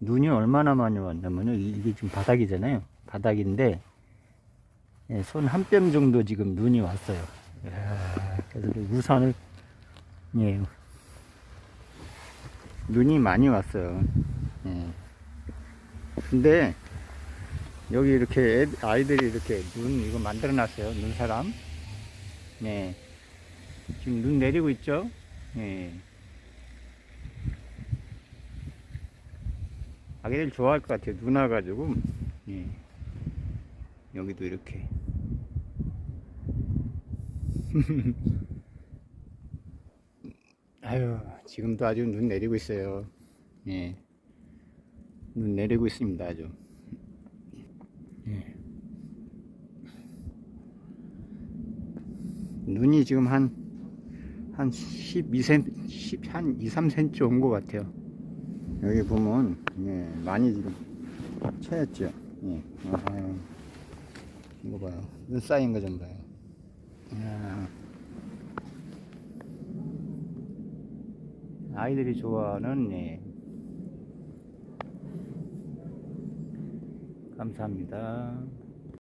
눈이 얼마나 많이 왔냐면요. 이게 지금 바닥이잖아요. 바닥인데, 예, 손한 뼘 정도 지금 눈이 왔어요. 이야, 그래서 그 우산을, 예, 눈이 많이 왔어요. 예. 근데, 여기 이렇게 애- 아이들이 이렇게 눈 이거 만들어 놨어요. 눈사람. 네. 지금 눈 내리고 있죠? 예. 아기들 좋아할 것 같아요. 눈 와가지고. 예. 여기도 이렇게. 아유, 지금도 아주 눈 내리고 있어요. 예. 눈 내리고 있습니다, 아주. 예. 눈이 지금 한, 한 12cm, 10, 한 2, 3cm 온 것 같아요. 여기 보면, 예, 많이 지금 차였죠. 예. 아유, 이거 봐요. 눈 쌓인 거 좀 봐요. 이야. 아이들이 좋아하는, 예. 감사합니다.